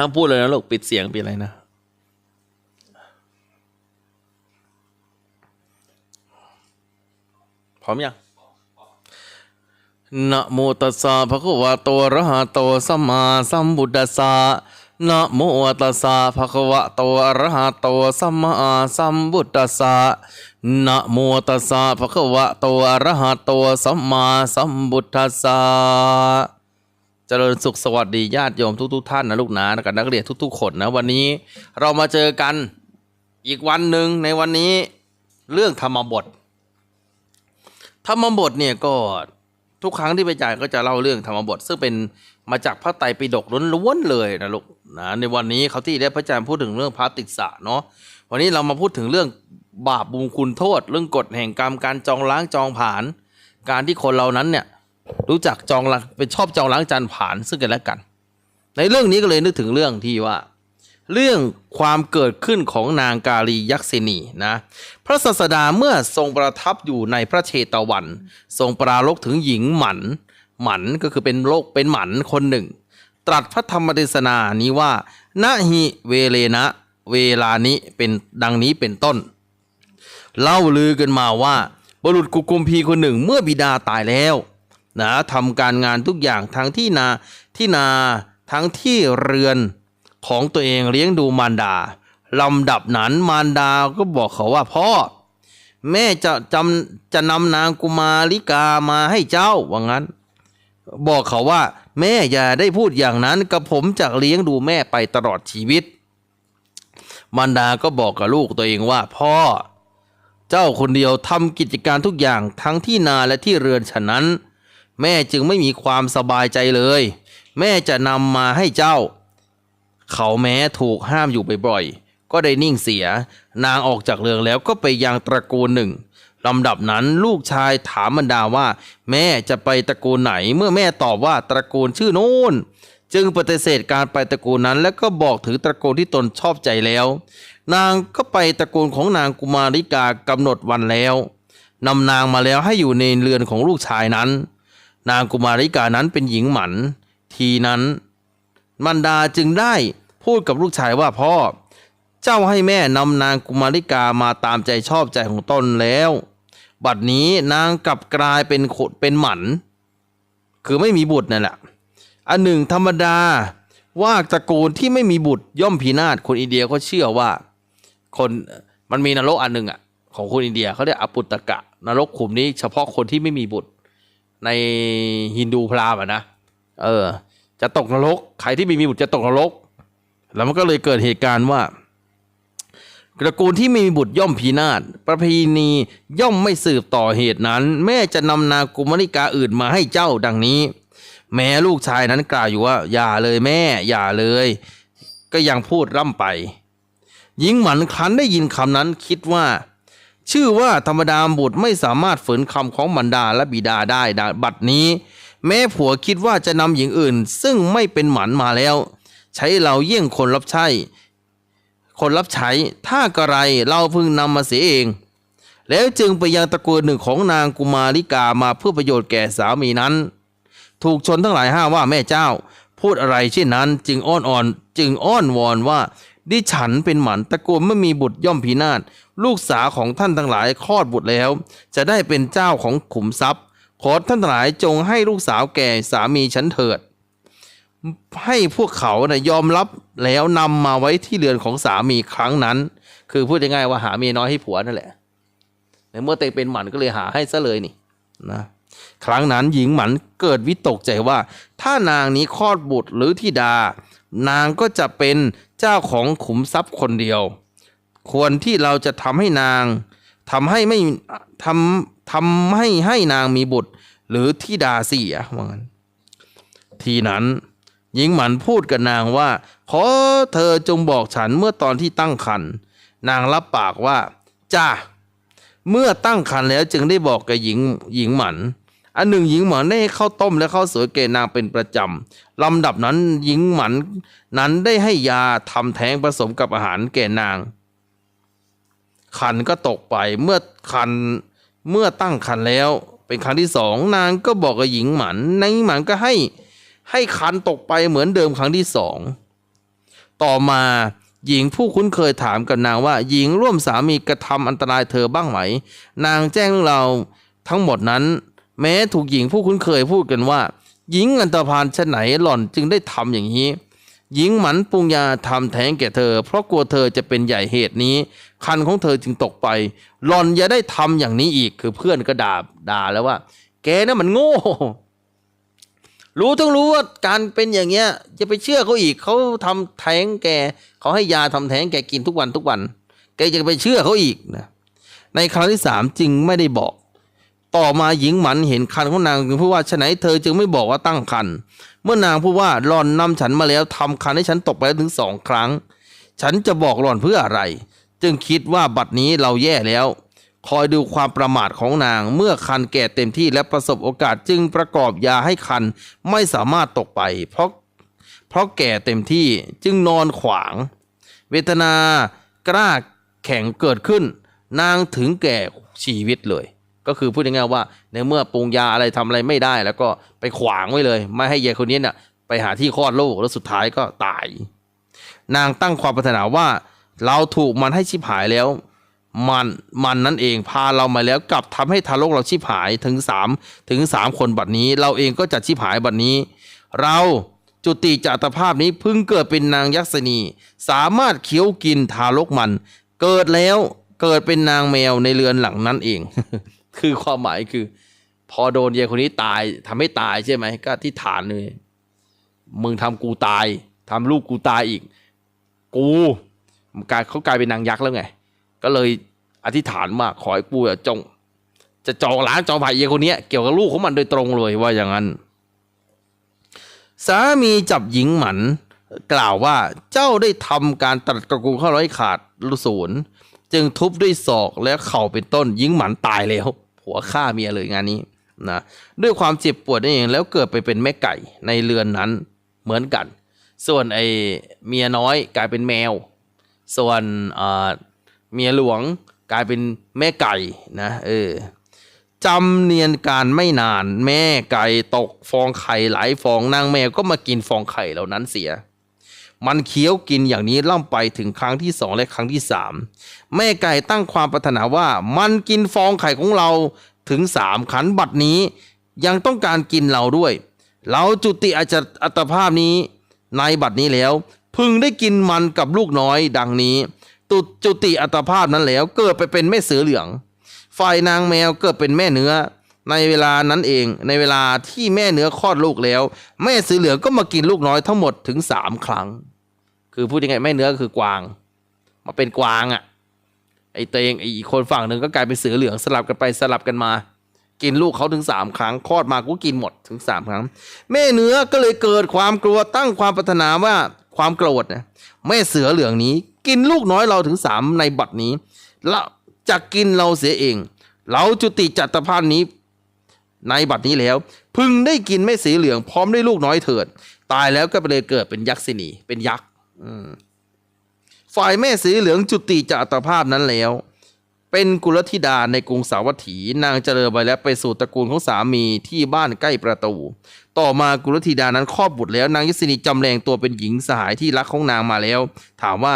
ห้ามพูดเลยนะลูกปิดเสียงปิดอะไรนะพร้อมยังนะโมตัสสะภะคะวะโตอะระหะโตสัมมาสัมพุทธัสสะนะโมตัสสะภะคะวะโตอะระหะโตสัมมาสัมพุทธัสสะนะโมตัสสะภะคะวะโตอะระหะโตสัมมาสัมพุทธัสสะ จริญสุขสวัสดีญาติโยมทุกๆทท่านนะลูกนะกับนักเรียนทุก ๆ คนนะวันนี้เรามาเจอกันอีกวันหนึ่งในวันนี้เรื่องธรรมบท ธรรมบทเนี่ยก็ทุกครั้งที่ไปจ่ายก็จะเล่าเรื่องธรรมบท ซึ่งเป็นมาจากพระไตรปิฎกล้วนๆเลยนะลูกนะในวันนี้เขาที่ได้พระอาจารย์พูดถึงเรื่องพระติสสะเนาะวันนี้เรามาพูดถึงเรื่องบาปบุญคุณโทษ เรื่องกฎแห่งกรรมการจองล้างจองผลาน การที่คนเรานั้นเนี่ย รู้จักจองล้างเป็นชอบจองล้างจานผลานซึ่งกันและกัน ในเรื่องนี้ก็เลยนึกถึงเรื่องที่ว่า เรื่องความเกิดขึ้นของนางกาลียักษินีนะพระศาสดาเมื่อทรงประทับอยู่ในพระเชตวัน ทรงปรารภถึงหญิงหมันหมันก็คือเป็นโรคเป็นหมันคนหนึ่ง ตรัสพระธรรมเทศนานี้ว่านะหิเวเลนะเวลานี้เป็นดังนี้เป็นต้น เล่าลือกันมาว่า บุรุษกุกุมพีคนหนึ่งเมื่อบิดาตายแล้ว นะทำการงานทุกอย่างทั้งที่นาที่นาทั้งที่เรือนของตัวเองเลี้ยงดูมารดาลำดับนั้นมารดาก็บอกเขาว่าพ่อ แม่จะจำจะนำนางกุมาริกามาให้เจ้าว่างั้น บอกเขาว่า แม่อย่าได้พูดอย่างนั้นกับผมจะเลี้ยงดูแม่ไปตลอดชีวิต มารดาก็บอกกับลูกตัวเองว่า พ่อ เจ้าคนเดียวทำกิจการทุกอย่างทั้งที่นาและที่เรือนฉะนั้น แม่จึงไม่มีความสบายใจเลย แม่จะนำมาให้เจ้า เขาแม้ถูกห้ามอยู่บ่อยๆก็ได้นิ่งเสีย นางออกจากเรืองแล้วก็ไปยังตระกูลหนึ่งลำดับนั้นลูกชายถามบรรดาว่า แม่จะไปตระกูลไหนเมื่อแม่ตอบว่าตระกูลชื่อโน้นจึงปฏิเสธการไปตระกูลนั้น แล้วก็บอกถึงตระกูลที่ตนชอบใจแล้ว นางก็ไปตระกูลของนางกุมาริกากำหนดวันแล้วนำนางมาแล้วให้อยู่ในเรือนของลูกชายนั้น นางกุมาริกานั้นเป็นหญิงหมัน ทีนั้นมันดาจึงได้พูดกับลูกชายว่าพ่อ เจ้าให้แม่นำนางกุมาริกามาตามใจชอบใจของตนแล้ว บัดนี้นางกลับกลายเป็นขดเป็นหมัน คือไม่มีบุตรนั่นแหละอันหนึ่งธรรมดาว่าตระกูลที่ไม่มีบุตรย่อมพินาศคนอินเดียเขาเชื่อว่า คนมันมีนรกอันหนึ่งอะของคนอินเดียเขาเรียกอปุตตะกะ นรกขุมนี้เฉพาะคนที่ไม่มีบุตร ในฮินดูพราหมณ์นะเออ จะตกนรกใครที่ไม่มีบุตรจะตกนรก แล้วมันก็เลยเกิดเหตุการณ์ว่าตระกูลที่ไม่มีบุตรย่อมพินาศประเพณีย่อมไม่สืบต่อเหตุนั้น แม่จะนำนางกุมาริกาอื่นมาให้เจ้าดังนี้ แม้ลูกชายนั้นกล่าวอยู่ว่า อย่าเลยแม่ อย่าเลย ก็ยังพูดร่ำไปหญิงหมันคันได้ยินคำนั้นคิดว่า ชื่อว่าธรรมดาบุตรไม่สามารถฝืนคำของบรรดาและบิดาได้ดังบัดนี้ แม้ผัวคิดว่าจะนำหญิงอื่น ซึ่งไม่เป็นหมันมาแล้ว ใช้เราเยี่ยงคนรับใช้ คนรับใช้ ถ้ากระไรเราพึงนำมาเสียเอง แล้วจึงไปยังตระกูลหนึ่งของนางกุมาริกามาเพื่อประโยชน์แก่สามีนั้น ถูกชนทั้งหลายห้าว่าแม่เจ้า พูดอะไรเช่นนั้นจึงอ้อนอ่อนจึงอ้อนวอนว่าดิฉันเป็นหมันตระกูลไม่มีบุตรย่อมพินาศ ลูกสาวของท่านทั้งหลายคลอดบุตรแล้ว จะได้เป็นเจ้าของขุมทรัพย์ ขอท่านทั้งหลายจงให้ลูกสาวแก่สามีฉันเถิด ให้พวกเขานะ่ะยอมรับแล้วนำมาไว้ที่เรือนของสามีครั้งนั้น คือพูดง่ายๆว่าหาเมียน้อยให้ผัวนั่นแหละในเมื่อเตเป็นหมันก็เลยหาให้ซะเลยนี่นะครั้งนั้นหญิงหมันเกิดวิตกใจว่า ถ้านางนี้คลอดบุตรหรือธิดา นางก็จะเป็นเจ้าของขุมทรัพย์คนเดียว ควรที่เราจะทำให้นางทำให้ไม่ทำทำให้ให้นางมีบุตร หรือธิดาเสียว่างั้นทีนั้นหญิงหมันพูดกับนางว่า ขอเธอจงบอกฉันเมื่อตอนที่ตั้งครรภ์นางรับปากว่า จ้า เมื่อตั้งครรภ์แล้วจึงได้บอกกับหญิงหญิงหมัน อันหนึ่งหญิงหมันได้ให้ข้าวต้มและข้าวสวยแก่นางเป็นประจำลำดับนั้นหญิงหมันนั้นได้ให้ยาทำแท้งผสมกับอาหารแก่นาง คันก็ตกไปเมื่อคันเมื่อตั้งคันแล้ว เป็นครั้งที่สองนางก็บอกกับหญิงหมันนางหญิงหมันก็ให้ให้คันตกไปเหมือนเดิมครั้งที่สองต่อมาหญิงผู้คุ้นเคยถามกับนางว่า หญิงร่วมสามีกระทำอันตรายเธอบ้างไหม นางแจ้งเรื่องราวทั้งหมดนั้น แม้ถูกหญิงผู้คุ้นเคยพูดกันว่า หญิงอันตรพานชะไหนหล่อนจึงได้ทำอย่างนี้ หญิงหมันปรุงยาทำแท้งแก่เธอ เพราะกลัวเธอจะเป็นใหญ่เหตุนี้ คันของเธอจึงตกไปหล่อนอย่าได้ทำอย่างนี้อีกคือเพื่อนก็ด่าด่าแล้วว่า แกน่ะมันโง่ รู้ต้องรู้ว่าการเป็นอย่างเงี้ยจะไปเชื่อเขาอีกเขาทำแท้งแกเขาให้ยาทำแท้งแกกินทุกวันทุกวัน แกจะไปเชื่อเขาอีกนะในครั้งที่สามจึงไม่ได้บอก ต่อมาหญิงหมันเห็นคันของนางจึงพูดว่าฉไหนเธอจึงไม่บอกว่าตั้งคัน เมื่อนางพูดว่าหล่อนนำฉันมาแล้วทำคันให้ฉันตกไปแล้วถึงสองครั้ง ฉันจะบอกหล่อนเพื่ออะไร จึงคิดว่าบัดนี้เราแย่แล้ว คอยดูความประมาทของนาง เมื่อคันแก่เต็มที่และประสบโอกาสจึงประกอบยาให้คันไม่สามารถตกไป เพราะเพราะแก่เต็มที่จึงนอนขวาง เวทนากล้าแข็งเกิดขึ้น นางถึงแก่ชีวิตเลย ก็คือพูดง่ายๆว่าในเมื่อปรุงยาอะไรทำอะไรไม่ได้ แล้วก็ไปขวางไว้เลย ไม่ให้ยายคนนี้เนี่ยไปหาที่คลอดลูกแล้วสุดท้ายก็ตาย นางตั้งความปรารถนาว่า เราถูกมันให้ชิบหายแล้ว มันมันนั่นเองพาเรามาแล้วกลับทำให้ทารกเราชิบหายถึงสามถึงสามคนบัดนี้ เราเองก็จะชิบหายบัดนี้ เราจุติจากอัตภาพนี้เพิ่งเกิดเป็นนางยักษณี สามารถเคี้ยวกินทารกมัน เกิดแล้วเกิดเป็นนางแมวในเรือนหลังนั้นเอง คือความหมายคือ พอโดนยายคนนี้ตายทำให้ตายใช่ไหมก็ที่ฐานเลยมึงทำกูตายทำลูกกูตายอีก กูมันกลายเขากลายเป็นนางยักษ์แล้วไง ก็เลยอธิษฐานมากขอให้กูจง จะจองล้างจองผ่ยเยคนนี้เกี่ยวกับลูกของมันโดยตรงเลยว่าอย่างนั้น สามีจับหญิงหมันกล่าวว่าเจ้าได้ทำการตัดกระกูลข้าร้อยขาดลูศูนย์ จึงทุบด้วยศอกและเข่าเป็นต้นหญิงหมันตายแล้วผัวฆ่าเมียเลยงานนี้นะด้วยความเจ็บปวดนั่นเองแล้วเกิดไปเป็นแม่ไก่ในเรือนนั้นเหมือนกัน ส่วนไอ้เมียน้อยกลายเป็นแมว ส่วนเออเมียหลวงกลายเป็นแม่ไก่นะเออจำเนียนการไม่นานแม่ไก่ตกฟองไข่หลายฟองนางแมวก็มากินฟองไข่เหล่านั้นเสีย มันเคี้ยวกินอย่างนี้ล่ำไปถึงครั้งที่สองและครั้งที่สามแม่ไก่ตั้งความปรารถนาว่ามันกินฟองไข่ของเราถึงสามขันบัดนี้ ยังต้องการกินเราด้วย เราจุติอาจจะอัตภาพนี้ ในบัดนี้แล้ว พึงได้กินมันกับลูกน้อยดังนี้ ตุจุติอัตภาพนั้นแล้วเกิดไปเป็นแม่เสือเหลือง ฝ่ายนางแมวเกิดเป็นแม่เนื้อในเวลานั้นเองในเวลาที่แม่เนื้อคลอดลูกแล้ว แม่เสือเหลืองก็มากินลูกน้อยทั้งหมดถึงสามครั้ง คือพูดยังไงแม่เนื้อก็คือกวาง มาเป็นกวางอะ่ะไอ้เตงไอ้อีกคนฝั่งหนึ่งก็กลายเป็นเสือเหลืองสลับกันไปสลับกันมา กินลูกเขาถึงสามครั้งคลอดมาก็กินหมดถึงสามครั้ง แม่เนื้อก็เลยเกิดความกลัวตั้งความปรารถนาว่าความโกรธนะแม่เสือเหลืองนี้ กินลูกน้อยเราถึงสามในบัดนี้แล้วจะกินเราเสียเอง เราจุติจัตภาพนี้ ในบัดนี้แล้ว พึงได้กินแม่สีเหลืองพร้อมด้วยลูกน้อยเถิด ตายแล้วก็ไปเลยเกิดเป็นยักษินีเป็นยักษ์ ฝ่ายแม่สีเหลืองจุติจากอัตภาพนั้นแล้ว เป็นกุลธิดาในกรุงสาวัตถี นางเจริญไปแล้วไปสู่ตระกูลของสามีที่บ้านใกล้ประตู ต่อมากุลธิดานั้นคลอดบุตรแล้ว นางยศินีจำแรงตัวเป็นหญิงสหายที่รักของนางมาแล้ว ถามว่า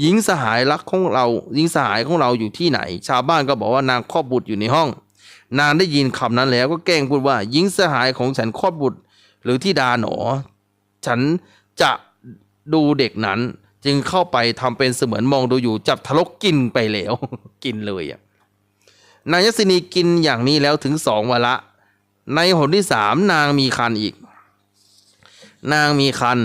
หญิงสหายรักของเราหญิงสหายของเราอยู่ที่ไหน ชาวบ้านก็บอกว่านางคลอดบุตรอยู่ในห้อง นางได้ยินคำนั้นแล้วก็แกล้งพูดว่าหญิงสหายของฉันคลอดบุตรหรือที่ดาหนอ ฉันจะ ดูเด็กนั้นจึงเข้าไปทำเป็นเสมือนมองดูอยู่จับทารกกินไปแล้ว กินเลยอะนางยศินีกินอย่างนี้แล้วถึงสองวาระในหนที่สามนางมีคันอีก นางมีคัน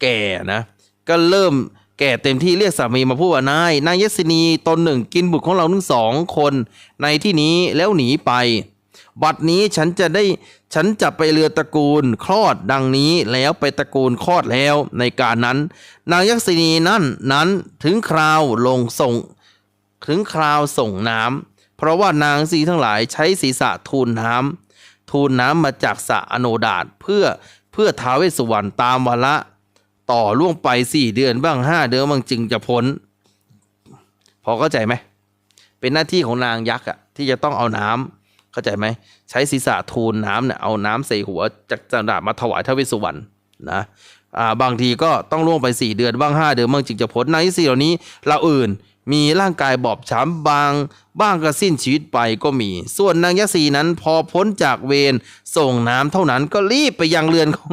แก่นะ ก็เริ่มแก่เต็มที่เรียกสามีมาพูดว่านายนางยศินีตนหนึ่งกินบุตรของเราทั้งสองคนในที่นี้แล้วหนีไป บัดนี้ฉันจะได้ฉันจะไปเรือตระกูลคลอดดังนี้แล้วไปตระกูลคลอดแล้วในการนั้น นางยักษินีนั่นนั้นถึงคราวลงส่ง ถึงคราวส่งน้ำเพราะว่านางสีทั้งหลายใช้ศีรษะทูลน้ำทูลน้ำมาจากสระอโนดาตเพื่อเพื่อท้าวเวสุวรรณตามวาระต่อล่วงไปสี่เดือนบ้างห้าเดือนบ้างจึงจะพ้น พอเข้าใจไหมเป็นหน้าที่ของนางยักษ์อะที่จะต้องเอาน้ำ เข้าใจไหมใช้ศีรษะทูลน้ำเนี่ยเอาน้ำใส่หัวจากจันดาบมาถวายท้าวเวสสุวรรณนะอ่าบางทีก็ต้องล่วงไป 4 เดือนบ้าง 5 เดือนบ้างจึงจะพ้นนางยักษีเหล่านี้เราอื่นมีร่างกายบอบช้ำบางบ้างก็สิ้นชีวิตไปก็มี ส่วนนางยักษีนั้นพอพ้นจากเวรส่งน้ำเท่านั้นก็รีบไปยังเรือนของ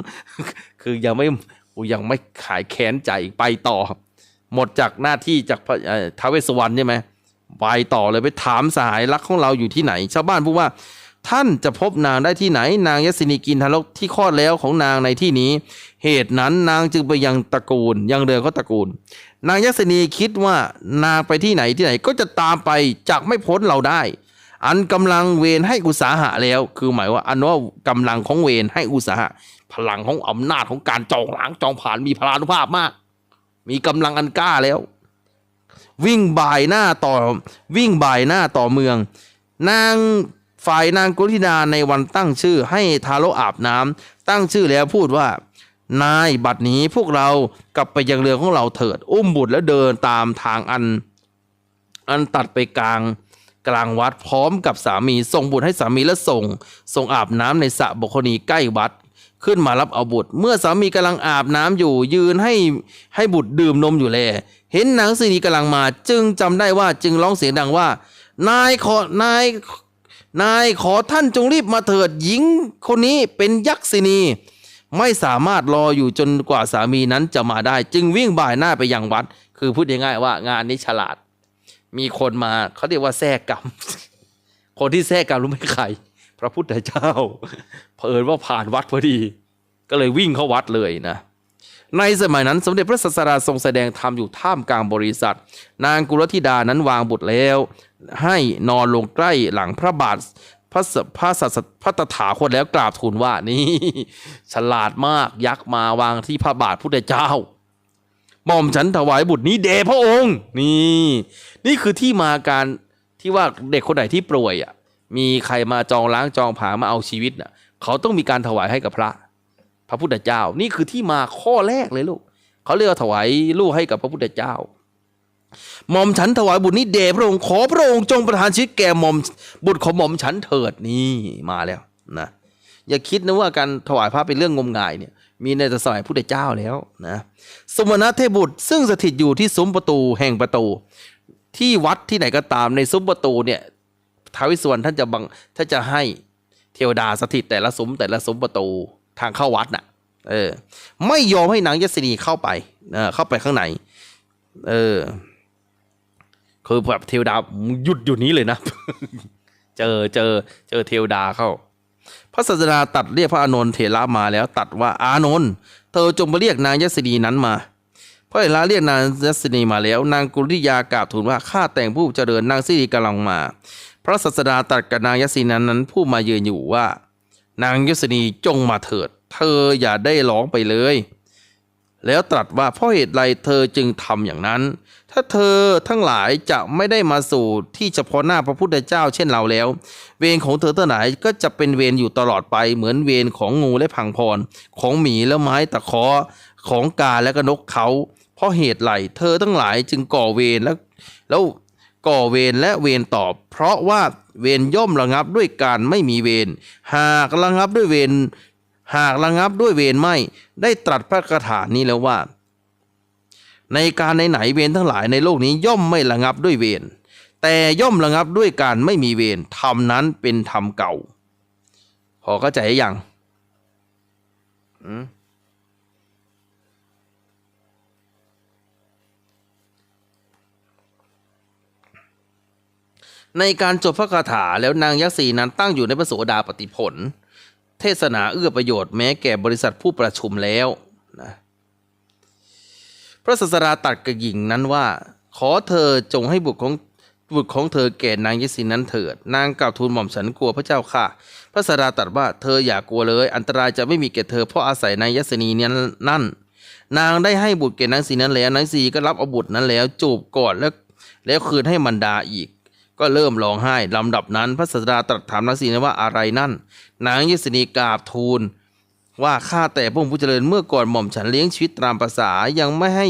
คือยังไม่กูยังไม่ขายแค้นใจไปต่อ หมดจากหน้าที่จากเท้าวเวสสวรรณใช่ไหม ไปต่อเลยไปถามสหายรักของเราอยู่ที่ไหน ชาวบ้านพูดว่า ท่านจะพบนางได้ที่ไหน นางยศินีกินทารกที่คลอดแล้วของนางในที่นี้ เหตุนั้นนางจึงไปยังตระกูล ยังเรือเขาตระกูล นางยศินีคิดว่านางไปที่ไหนที่ไหนก็จะตามไปจากไม่พ้นเราได้ อันกำลังเวรให้อุตสาหะแล้ว คือหมายว่าอันว่ากำลังของเวรให้อุตสาหะ พลังของอำนาจของการจองหล้างจองผ่านมีพลานุภาพมาก มีกำลังอันกล้าแล้ว วิ่งบ่ายหน้าต่อวิ่งบ่ายหน้าต่อเมือง นางฝ่ายนางกุลิดาในวันตั้งชื่อให้ทารกอาบน้ำตั้งชื่อแล้วพูดว่า นายบัดนี้พวกเรากลับไปยังเรือของเราเถิด อุ้มบุตรแล้วเดินตามทางอัน อันตัดไปกลางกลางวัดพร้อมกับสามีส่งบุตรให้สามีและส่งส่งอาบน้ำในสระบกคณีใกล้วัด ขึ้นมารับเอาบุตร เมื่อสามีกำลังอาบน้ำอยู่ ยืนให้ให้บุตรดื่มนมอยู่แล เห็นนางสินีกำลังมา จึงจำได้ว่าจึงร้องเสียงดังว่า นายขอนายนายขอท่านจงรีบมาเถิดหญิงคนนี้เป็นยักษินี ไม่สามารถรออยู่จนกว่าสามีนั้นจะมาได้ จึงวิ่งบ่ายหน้าไปยังวัด คือพูดง่ายๆว่างานนี้ฉลาด มีคนมาเขาเรียกว่าแทรกกรรม คนที่แทรกกรรมรู้ไหมใคร พระพุทธเจ้าเผอิญว่าผ่านวัดพอดี ก็เลยวิ่งเข้าวัดเลยนะในสมัยนั้นสมเด็จพระศาสดาทรงแสดงธรรมอยู่ท่ามกลางบริษัท นางกุลธิดานั้นวางบุตรแล้ว ให้นอนลงใกล้หลังพระบาทพระสพระสัสพระตถาคตแล้วกราบทูลว่านี่ฉลาดมากยักษ์มาวางที่พระบาทพุทธเจ้าหม่อมฉันถวายบุตรนี้เดพระองค์ นี่ นี่คือที่มาการที่ว่าเด็กคนไหนที่ป่วยอะ มีใครมาจองล้างจองผามาเอาชีวิตน่ะเขาต้องมีการถวายให้กับพระ พระพุทธเจ้า นี่คือที่มาข้อแรกเลยลูกเขาเรียกถวายลูกให้กับพระพุทธเจ้าหม่อมฉันถวายบุตรนี้เดชพระองค์ขอพระองค์จงประทานชีวิตแก่หม่อมบุตรของหม่อมฉันเถิดนี่มาแล้วนะอย่าคิดนะว่าการถวายพระเป็นเรื่องงมงายเนี่ยมีในแต่สมัยพุทธเจ้าแล้วนะสมณะเทพบุตรซึ่งสถิตอยู่ที่ซุ้มประตูแห่งประตู ที่วัดที่ไหนก็ตามในซุ้มประตูเนี่ย ท้าววิสวรท่านจะบังท่านจะให้เทวดาสถิตแต่ละซุ้มแต่ละซุ้มประตูทางเข้าวัดน่ะ เออ ไม่ยอมให้นางยศินีเข้าไปเออเข้าไปข้างในเออ คือแบบเทวดาหยุดอยู่นี้เลยนะ เจอเจอ เจอเทวดาเข้า พระศาสดาตัดเรียกพระอานนท์เถระมาแล้ว ตัดว่าอานนท์เธอจงไปเรียกนางยศินีนั้นมาพระเถระเรียกนางยศินีมาแล้ว นางกุลิยากราบทูลว่าข้าแต่งผู้เจริญนางสิริกำลังมา ระศาสดาตรัสกับนางยศินีนั้นผู้มาเยือนอยู่ว่า นางยศินีจงมาเถิด เธออย่าได้ร้องไปเลย แล้วตรัสว่าเพราะเหตุไรเธอจึงทำอย่างนั้น ถ้าเธอทั้งหลายจะไม่ได้มาสู่ที่เฉพาะหน้าพระพุทธเจ้าเช่นเราแล้ว เวรของเธอทั้งหลายก็จะเป็นเวรอยู่ตลอดไปเหมือนเวรของงูและพังพร ของหมีและไม้ตะเคอของกาและก็นกเขา เพราะเหตุไหลเธอทั้งหลายจึงก่อเวรแล้วแล้ว ก่อเวรและเวรตอบ เพราะว่าเวรย่อมระงับด้วยการไม่มีเวรหากระงับด้วยเวรหากระงับด้วยเวรไม่ได้ตรัสพระคาถานี้แล้วว่า ในการไหนๆเวรทั้งหลายในโลกนี้ย่อมไม่ระงับด้วยเวรแต่ย่อมระงับด้วยการไม่มีเวรธรรมนั้นเป็นธรรมเก่า พอเข้าใจหรือยังอืม ในการจบพระคาถาแล้วนางยักษีนั้นตั้งอยู่ในพระโสดาปฏิผล เทศนาเอื้อประโยชน์แม้แก่บริษัทผู้ประชุมแล้วนะพระศาสดาตรัสกับหญิงนั้นว่า ขอเธอจงให้บุตรของบุตรของเธอแก่นางยศินั้นเถิด นางกล่าวทูลหม่อมฉันกลัวพระเจ้าค่ะ พระศาสดาตรัสว่าเธออย่ากลัวเลย อันตรายจะไม่มีแก่เธอเพราะอาศัยนางยศนีนั้นนั่น นางได้ให้บุตรแก่นางสีนั้นแล้วนางสีก็รับเอาบุตรนั้นแล้ว จูบกอดแล้วแล้วคืนให้มันดาอีก ก็เริ่มร้องไห้ลำดับนั้นพระศาสดาตรัสถามนางสีนว่าอะไรนั่น นางยศนีกราบทูลว่าข้าแต่พระองค์ผู้เจริญเมื่อก่อนหม่อมฉันเลี้ยงชีวิตตามภาษายังไม่ให้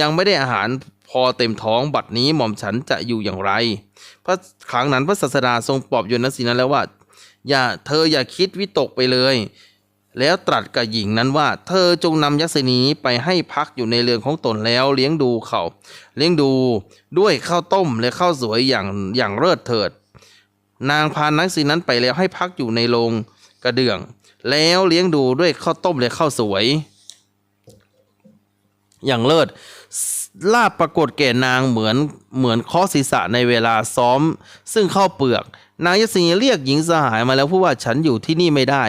ยังไม่ได้อาหารพอเต็มท้องบัดนี้หม่อมฉันจะอยู่อย่างไร พระครั้งนั้นพระศาสดาทรงปลอบโยนนสีนั้นแล้วว่า อย่าเธออย่าคิดวิตกไปเลย แล้วตรัสกับหญิงนั้นว่า เธอจงนำยักษินีไปให้พักอยู่ในเรือนของตนแล้วเลี้ยงดูเขา เลี้ยงดูด้วยข้าวต้มและข้าวสวยอย่างอย่างเลิศเถิด นางพานักษินั้นไปแล้วให้พักอยู่ในโรงกระเดื่อง แล้วเลี้ยงดูด้วยข้าวต้มและข้าวสวย อย่างเลิศ ลาบปรากฏแก่นางเหมือนเหมือนเคอศีรษะในเวลาซ้อม ซึ่งเข้าเปลือก นางยศินีเรียกหญิงสหายมาแล้วพูดว่าฉันอยู่ที่นี่ไม่ได้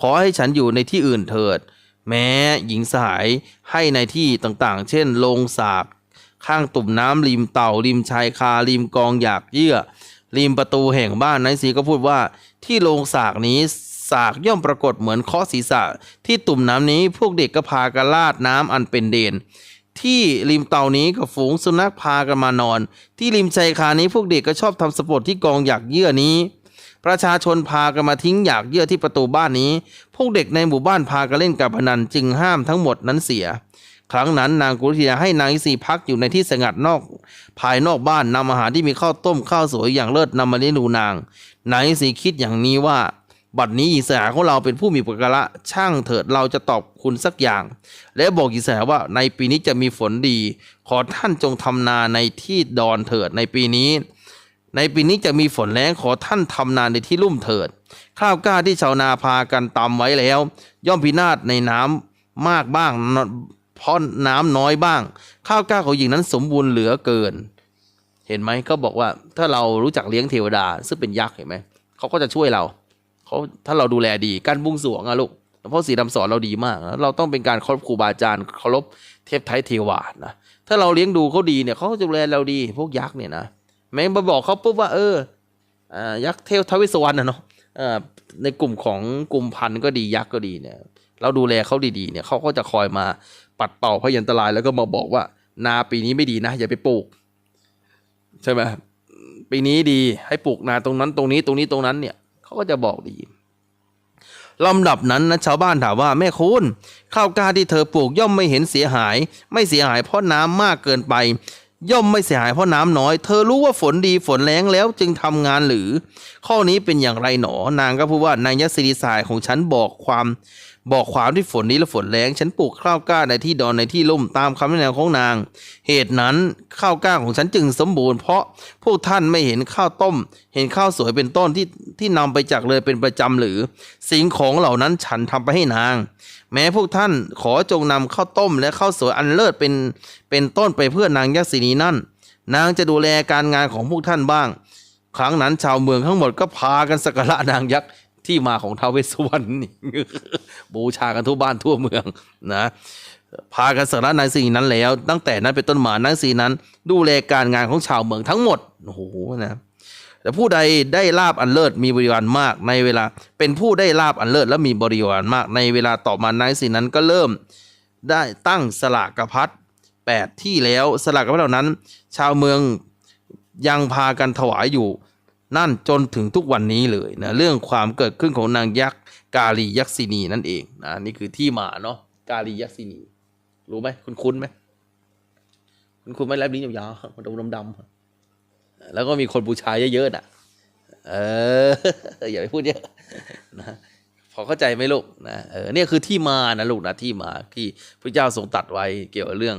ขอให้ฉันอยู่ในที่อื่นเถิด แม้หญิงสหายให้ในที่ต่างๆ เช่นโรงสากข้างตุ่มน้ำริมเต่าริมชายคาริมกองหยากเยื่อ ริมประตูแห่งบ้านนายสีก็พูดว่า ที่โรงสากนี้สากย่อมปรากฏเหมือนเคอศีรษะ ที่ตุ่มน้ำนี้พวกเด็กก็พากันลาดน้ำอันเป็นเดน ที่ริมเต่านี้ก็ฝูงสุนัขพากันมานอน ที่ริมชายคานี้พวกเด็กก็ชอบทำสปอร์ตที่กองหยากเยื่อนี้ ประชาชนพากันมาทิ้งหยากเยื่อที่ประตูบ้านนี้ พวกเด็กในหมู่บ้านพากันเล่นกับพนันจึงห้ามทั้งหมดนั้นเสีย ครั้งนั้นนางกุลธิยาให้นางอิสีพักอยู่ในที่สงัดนอก ภายนอกบ้านนำอาหารที่มีข้าวต้มข้าวสวยอย่างเลิศนำมาเลี้ยงดูนางนางอิสีคิดอย่างนี้ว่า บัดนี้หญิงสาวของเราเป็นผู้มีปุกละช่างเถิดเราจะตอบคุณสักอย่าง และบอกหญิงสาวว่าในปีนี้จะมีฝนดี ขอท่านจงทำนาในที่ดอนเถิดในปีนี้ ในปีนี้จะมีฝนแล้งขอท่านทำนาในที่ลุ่มเถิด ข้าวกล้าที่ชาวนาพากันตำไว้แล้ว ย่อมพินาศในน้ำมากบ้างเพราะน้ำน้อยบ้าง ข้าวกล้าของหญิงนั้นสมบูรณ์เหลือเกิน เห็นไหมก็บอกว่าถ้าเรารู้จักเลี้ยงเทวดาซึ่งเป็นยักษ์เห็นไหมเขาก็จะช่วยเรา เขาถ้าเราดูแลดีการบุ้งสวงอะลูกเพราะสีดำสอนเราดีมากนะเราต้องเป็นการเคารพครูบาอาจารย์เคารพเทพไทยเทวานะถ้าเราเลี้ยงดูเขาดีเนี่ยเขาจะดูแลเราดี พวกยักษ์เนี่ยนะแม้มาบอกเขาปุ๊บว่าเอออยักษ์เทวทวิสวรรณนะเนาะในกลุ่มของกลุ่มพันธุ์ก็ดียักษ์ก็ดีเนี่ย เราดูแลเขาดีๆเนี่ยเขาก็จะคอยมาปัดเป่าพยันตรายแล้วก็มาบอกว่า นาปีนี้ไม่ดีนะ อย่าไปปลูก ใช่ไหมปีนี้ดีให้ปลูกนาตรงนั้นตรงนี้ตรงนี้ตรงนั้นเนี่ย เขาก็จะบอกดีลำดับนั้นนะชาวบ้านถามว่าแม่คุณข้าวกล้าที่เธอปลูกย่อมไม่เห็นเสียหาย ไม่เสียหายเพราะน้ำมากเกินไป ย่อมไม่เสียหายเพราะน้ำน้อย เธอรู้ว่าฝนดีฝนแรงแล้วจึงทำงานหรือ ข้อนี้เป็นอย่างไรหนอ นางก็พูดว่านางยักษ์ศิริสายของฉันบอกความ บอกความที่ฝนนี้และฝนแรงฉันปลูกข้าวกล้าในที่ดอนในที่ลุ่มตามคำแนะนำของนาง เหตุนั้นข้าวกล้าของฉันจึงสมบูรณ์เพราะพวกท่านไม่เห็นข้าวต้ม เห็นข้าวสวยเป็นต้นที่ที่นำไปจากเลยเป็นประจำหรือ สิ่งของเหล่านั้นฉันทำไปให้นาง แม้พวกท่านขอจงนำข้าวต้มและข้าวสวยอันเลิศเป็นเป็นต้นไปเพื่อนางยักษ์ศินีนั่น นางจะดูแลการงานของพวกท่านบ้าง ครั้งนั้นชาวเมืองทั้งหมดก็พากันสักการะนางยักษ์ ที่มาของท้าวเวสสุวรรณนี่บูชากันทั่วบ้านทั่วเมืองนะพากันสาระนางสีนั้นแล้ว ตั้งแต่นั้นเป็นต้นมานางสีนั้น ดูแลการงานของชาวเมืองทั้งหมดโอ้โหนะแต่ผู้ใดได้ลาบอันเลิศมีบริวารมากในเวลา เป็นผู้ได้ลาบอันเลิศและมีบริวารมาก ในเวลาต่อมานางสีนั้นก็เริ่มได้ตั้งสลากกพัดแปดที่แล้วสลากกพัดเหล่านั้น ชาวเมืองยังพากันถวายอยู่ นั่นจนถึงทุกวันนี้เลยนะเรื่องความเกิดขึ้นของนางยักษ์กาลียักษินีนั่นเองนะนี่คือที่มาเนาะกาลียักษินี รู้ไหมคุณคุ้นไหมคุณคุ้นไหมแลบลิ้นยาวๆดำดำแล้วก็มีคนบูชาเยอะๆน่ะ เออ อย่าไปพูดเยอะนะพอเข้าใจไหมลูกนะเออเนี่ยคือที่มานะลูกนะที่มาที่พระเจ้าทรงตัดไว้เกี่ยวกับเรื่อง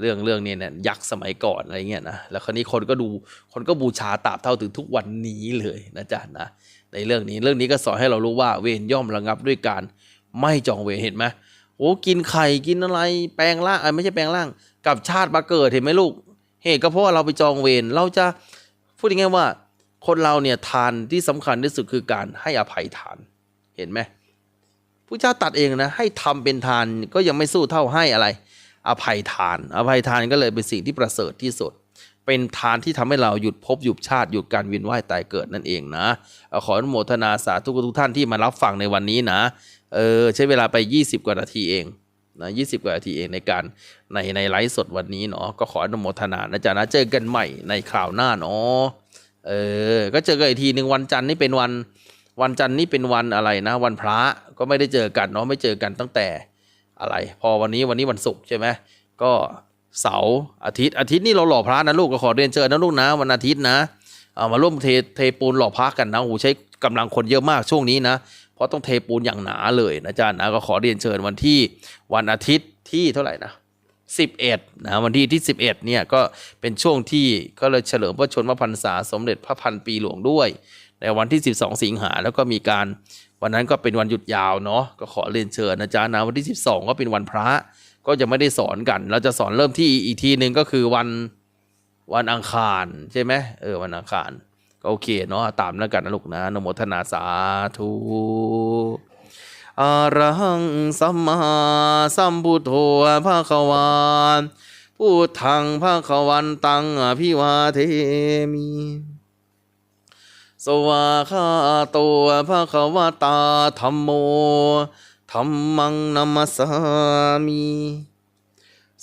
เรื่องเรื่องนี้เนี่ยยักษ์สมัยก่อนอะไรเงี้ยนะแล้วคราวนี้คนก็ดูคนก็บูชาตราบเท่าถึงทุกวันนี้เลยนะจ๊ะนะในเรื่องนี้เรื่องนี้ก็สอนให้เรารู้ว่าเวรย่อมระงับด้วยการไม่จองเวรเห็นไหมโอ้กินไข่กินอะไร แปลงร่างเอ้ไม่ใช่แปลงร่างกับชาติมาเกิดเห็นไหมลูก เหตุก็เพราะว่าเราไปจองเวรเราจะพูดง่ายๆว่า คนเราเนี่ยทานที่สำคัญที่สุดคือการให้อภัยทานเห็นไหมผู้เจ้าตัดเองนะให้ทำเป็นทานก็ยังไม่สู้เท่าให้อะไร อภัยทาน อภัยทานก็เลยเป็นสิ่งที่ประเสริฐที่สุด เป็นทานที่ทำให้เราหยุดภพหยุดชาติหยุดการเวียนว่ายตายเกิดนั่นเองนะขออนุโมทนาสาธุทุกท่านที่มารับฟังในวันนี้นะเออใช้เวลาไป 20 กว่านาทีเองนะ20กว่านาทีเองในการในในไลฟ์สดวันนี้เนาะก็ขออนุโมทนานะจ๊ะนะเจอกันใหม่ในคราวหน้าเนาะเออก็เจอกันอีกทีหนึ่งวันจันทร์นี่เป็นวันวันจันทร์นี่เป็นวันอะไรนะ วันพระก็ไม่ได้เจอกันเนาะไม่เจอกันตั้งแต่ อะไร พอวันนี้วันนี้วันศุกร์ใช่ไหมก็เสาร์อาทิตย์อาทิตย์นี่เราหล่อพระนะลูกก็ขอเรียนเชิญนะลูกนะวันอาทิตย์นะเอามาร่วมเทเทปูนหล่อพระกันนะโอ้ใช้กำลังคนเยอะมากช่วงนี้นะเพราะต้องเทปูนอย่างหนาเลยนะจารย์นะก็ขอเรียนเชิญวันที่วันอาทิตย์ที่เท่าไหร่นะ11นะวันที่ที่ 11เนี่ยก็เป็นช่วงที่ก็เลยเฉลิมพระชนมพรรษาสมเด็จพระพันปีหลวงด้วย ในวันที่ 12 สิงหาแล้วก็มีการ วันนั้นก็เป็นวันหยุดยาวเนาะก็ขอเรียนเชิญอาจารย์นะวันที่ 12 ก็เป็นวันพระ ก็จะไม่ได้สอนกัน เราจะสอนเริ่มที่อีกทีหนึ่งก็คือวันวันอังคารใช่ไหมเออวันอังคารก็โอเคเนาะตามแล้วกันนะลูกนะนโมทนาสาธุอะระหังสัมมาสัมพุทโธภะคะวานพุทธังภะคะวันตังอภิวาเทมิ สวาคาโตภะคะวตาธัมโมธัมมังนัมสามิ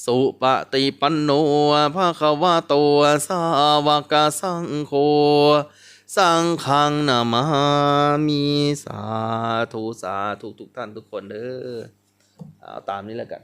สุปฏิปันโนภะคะวะโตสาวกสังโฆสังฆังนามามิสาธุสาธุทุกท่านทุกคนเด้อเอาตามนี้แล้วกัน